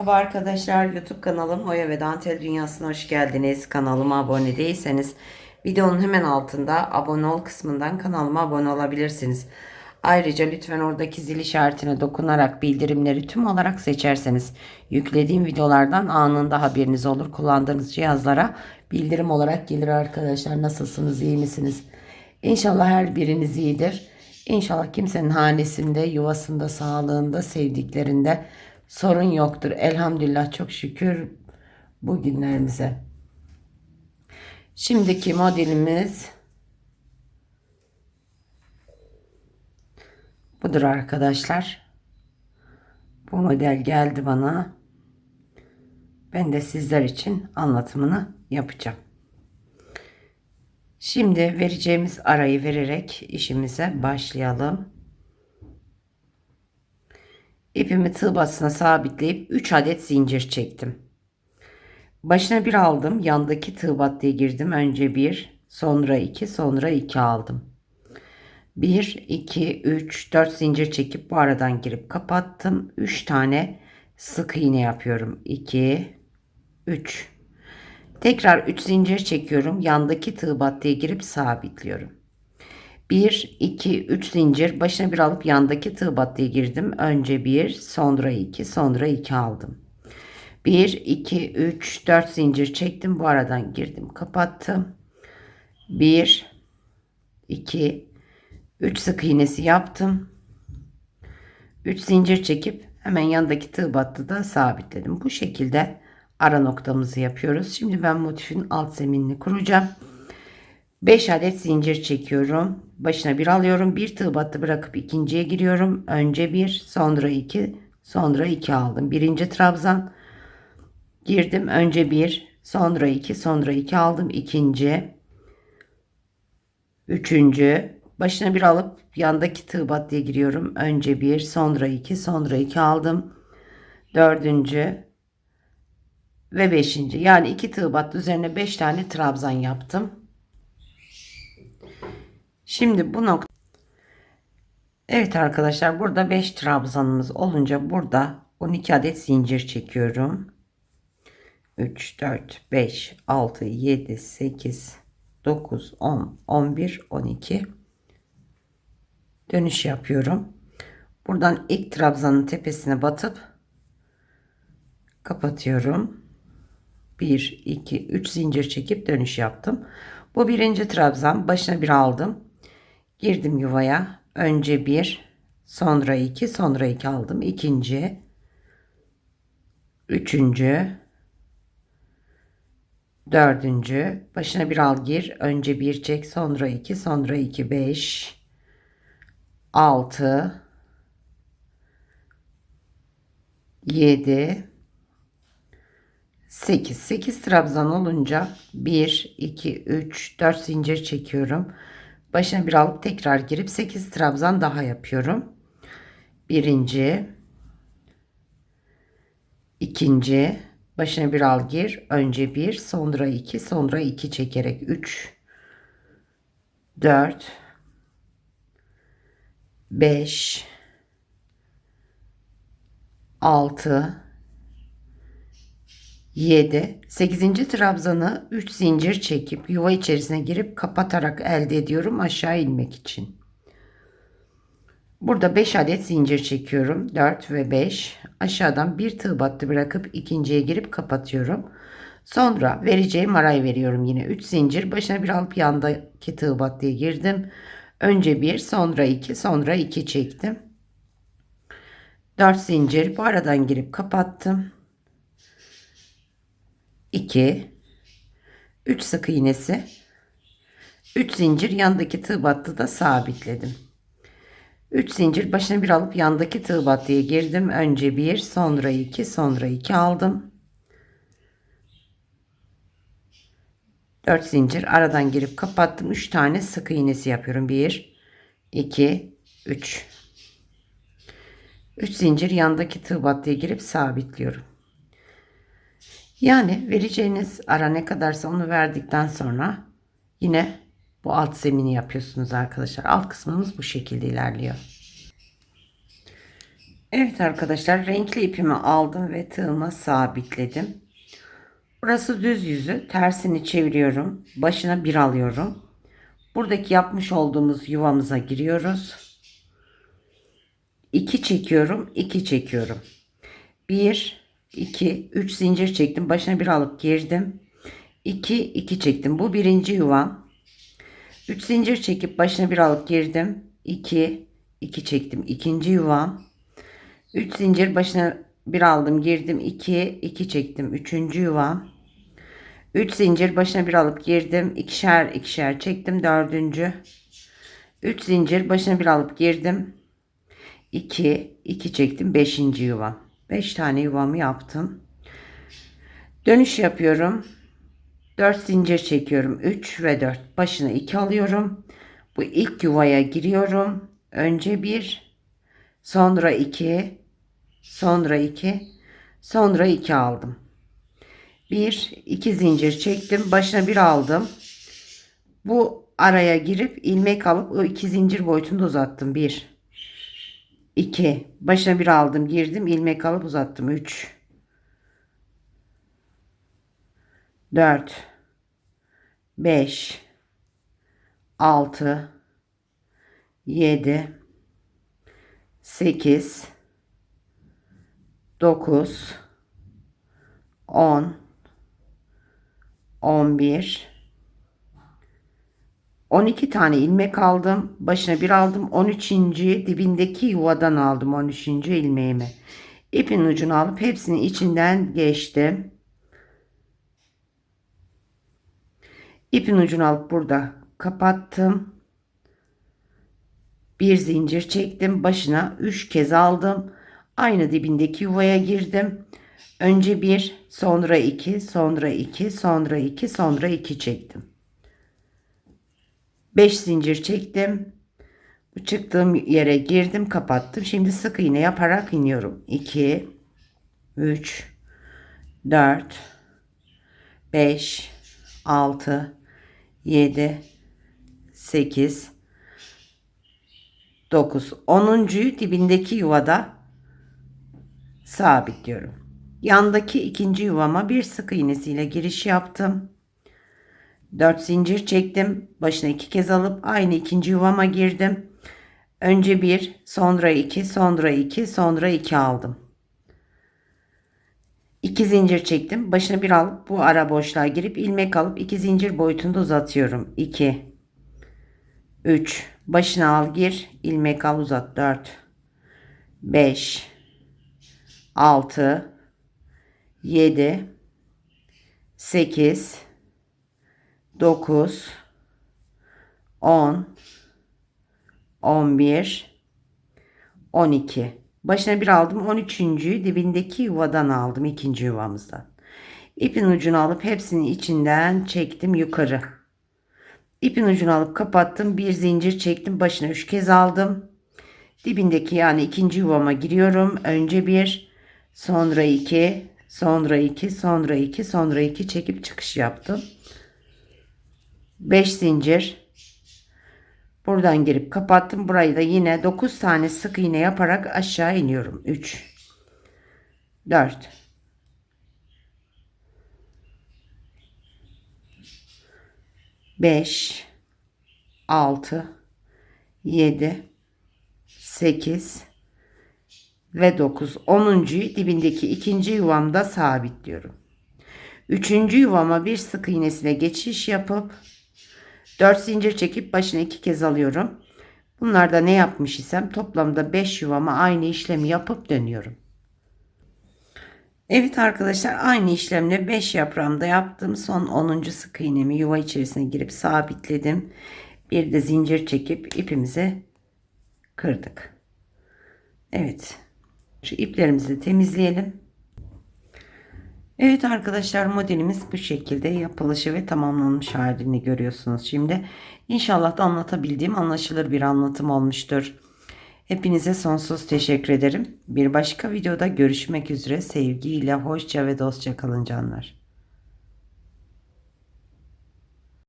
Merhaba arkadaşlar YouTube kanalım Hoya ve Dantel Dünyası'na hoş geldiniz. Kanalıma abone değilseniz videonun hemen altında abone ol kısmından kanalıma abone olabilirsiniz. Ayrıca lütfen oradaki zil işaretine dokunarak bildirimleri tüm olarak seçerseniz yüklediğim videolardan anında haberiniz olur. Kullandığınız cihazlara bildirim olarak gelir arkadaşlar. Nasılsınız iyi misiniz? İnşallah her biriniz iyidir. İnşallah kimsenin hanesinde, yuvasında, sağlığında, sevdiklerinde sorun yoktur. Elhamdülillah çok şükür bu günlerimize. Şimdiki modelimiz budur arkadaşlar. Bu model geldi bana. Ben de sizler için anlatımını yapacağım. Şimdi vereceğimiz arayı vererek işimize başlayalım. İpimi tığ sabitleyip 3 adet zincir çektim. Başına bir aldım. Yandaki tığ battıya girdim. Önce bir, sonra iki, sonra iki aldım. 1, 2, 3, 4 zincir çekip bu aradan girip kapattım. 3 tane sık iğne yapıyorum. 2, 3. Tekrar 3 zincir çekiyorum. Yandaki tığ battıya girip sabitliyorum. 1, 2, 3 zincir başına bir alıp yandaki tığ battıya girdim. Önce 1, sonra 2, sonra 2 aldım. 1, 2, 3, 4 zincir çektim. Bu aradan girdim. Kapattım. 1, 2, 3 sık iğnesi yaptım. 3 zincir çekip hemen yandaki tığ battıda sabitledim. Bu şekilde ara noktamızı yapıyoruz. Şimdi ben motifin alt zeminini kuracağım. 5 adet zincir çekiyorum. Başına bir alıyorum. Bir tığ battı bırakıp ikinciye giriyorum. Önce bir, sonra iki, sonra iki aldım. Birinci trabzan girdim. Önce bir, sonra iki, sonra iki aldım. İkinci, üçüncü, başına bir alıp yandaki tığ battıya giriyorum. Önce bir, sonra iki, sonra iki aldım. Dördüncü ve beşinci. Yani iki tığ battı üzerine beş tane trabzan yaptım. Şimdi bu nokta Evet arkadaşlar burada 5 trabzanımız olunca burada 12 adet zincir çekiyorum. 3 4 5 6 7 8 9 10 11 12 dönüş yapıyorum. Buradan ilk trabzanın tepesine batıp kapatıyorum. 1 2 3 zincir çekip dönüş yaptım. Bu birinci trabzan başına bir aldım. Girdim yuvaya. Önce bir, sonra iki, sonra iki aldım. İkinci, üçüncü, dördüncü. Başına bir al gir. Önce bir çek, sonra iki, sonra iki, beş, altı, yedi, 8. 8 trabzan olunca 1, 2, 3, 4 zincir çekiyorum. Başına bir alıp tekrar girip 8 trabzan daha yapıyorum. Birinci, ikinci, başına bir al gir. Önce bir, sonra iki, sonra iki çekerek 3, 4, 5, 6, 7. 8. trabzanı 3 zincir çekip yuva içerisine girip kapatarak elde ediyorum aşağı inmek için. Burada 5 adet zincir çekiyorum. 4 ve 5. Aşağıdan bir tığ battı bırakıp ikinciye girip kapatıyorum. Sonra vereceğim arayı veriyorum yine 3 zincir. Başına bir alıp yandaki tığ battıya girdim. Önce 1 sonra 2 sonra 2 çektim. 4 zincir bu aradan girip kapattım. 2 3 sık iğnesi 3 zincir yandaki tığ battıda sabitledim. 3 zincir başına bir alıp yandaki tığ battıya girdim. Önce 1 sonra 2 sonra 2 aldım. 4 zincir aradan girip kapattım. 3 tane sık iğnesi yapıyorum. 1 2 3 3 zincir yandaki tığ battıya girip sabitliyorum. Yani vereceğiniz ara ne kadarsa onu verdikten sonra yine bu alt zemini yapıyorsunuz arkadaşlar. Alt kısmımız bu şekilde ilerliyor. Evet arkadaşlar renkli ipimi aldım ve tığıma sabitledim. Burası düz yüzü tersini çeviriyorum. Başına bir alıyorum. Buradaki yapmış olduğumuz yuvamıza giriyoruz. 2 çekiyorum, 2 çekiyorum. 1 2 3 zincir çektim. Başına bir alıp girdim. 2 2 çektim. Bu birinci yuvam. 3 zincir çekip başına bir alıp girdim. 2 2 çektim. İkinci yuvam. 3 zincir başına bir aldım, girdim. 2 2 çektim. Üçüncü yuvam. 3 zincir başına bir alıp girdim. ikişer ikişer çektim. Dördüncü. 3 zincir başına bir alıp girdim. 2 2 çektim. Beşinci yuvam. 5 tane yuvamı yaptım. Dönüş yapıyorum. 4 zincir çekiyorum. 3 ve 4. Başına 2 alıyorum. Bu ilk yuvaya giriyorum. Önce 1, sonra 2, sonra 2, sonra 2 aldım. 1, 2 zincir çektim. Başına 1 aldım. Bu araya girip ilmek alıp o 2 zincir boyutunu da uzattım. 1, 2, başına 1 aldım, girdim, ilmek alıp uzattım. 3, 4, 5, 6, 7, 8, 9, 10, 11, 12 tane ilmek aldım. Başına bir aldım. 13. dibindeki yuvadan aldım 13. ilmeğimi. İpin ucunu alıp hepsini içinden geçtim. İpin ucunu alıp burada kapattım. Bir zincir çektim. Başına 3 kez aldım. Aynı dibindeki yuvaya girdim. Önce bir, sonra iki, sonra iki, sonra iki, sonra iki çektim. 5 zincir çektim. Çıktığım yere girdim, kapattım. Şimdi sık iğne yaparak iniyorum. 2 3 4 5 6 7 8 9 10. dibindeki yuvada sabitliyorum. Yandaki ikinci yuvama bir sık iğnesiyle giriş yaptım. 4 zincir çektim. Başına iki kez alıp aynı ikinci yuvama girdim. Önce bir, sonra iki, sonra iki, sonra iki aldım. 2 zincir çektim. Başına bir alıp bu ara boşluğa girip ilmek alıp 2 zincir boyutunda uzatıyorum. 2 3 başına al gir, ilmek al uzat 4 5 6 7 8 9 10 11 12 başına bir aldım 13. dibindeki yuvadan aldım ikinci yuvamızdan. İpin ucunu alıp hepsini içinden çektim yukarı. İpin ucunu alıp kapattım bir zincir çektim başına 3 kez aldım. Dibindeki yani ikinci yuvama giriyorum önce bir sonra iki sonra iki sonra iki sonra iki çekip çıkış yaptım 5 zincir buradan girip kapattım burayı da yine 9 tane sık iğne yaparak aşağı iniyorum 3 4 5 6 7 8 ve 9 10. dibindeki ikinci yuvamda sabitliyorum. Üçüncü yuvama bir sık iğnesine geçiş yapıp 4 zincir çekip başına iki kez alıyorum. Bunlarda ne yapmış isem toplamda 5 yuvama aynı işlemi yapıp dönüyorum. Evet arkadaşlar aynı işlemle 5 yaprağımda yaptım. Son 10. sık iğnemi yuva içerisine girip sabitledim. Bir de zincir çekip ipimizi kırdık. Evet. Şu iplerimizi temizleyelim. Evet arkadaşlar modelimiz bu şekilde yapılışı ve tamamlanmış halini görüyorsunuz şimdi. İnşallah da anlatabildiğim anlaşılır bir anlatım olmuştur. Hepinize sonsuz teşekkür ederim. Bir başka videoda görüşmek üzere. Sevgiyle hoşça ve dostça kalın canlar.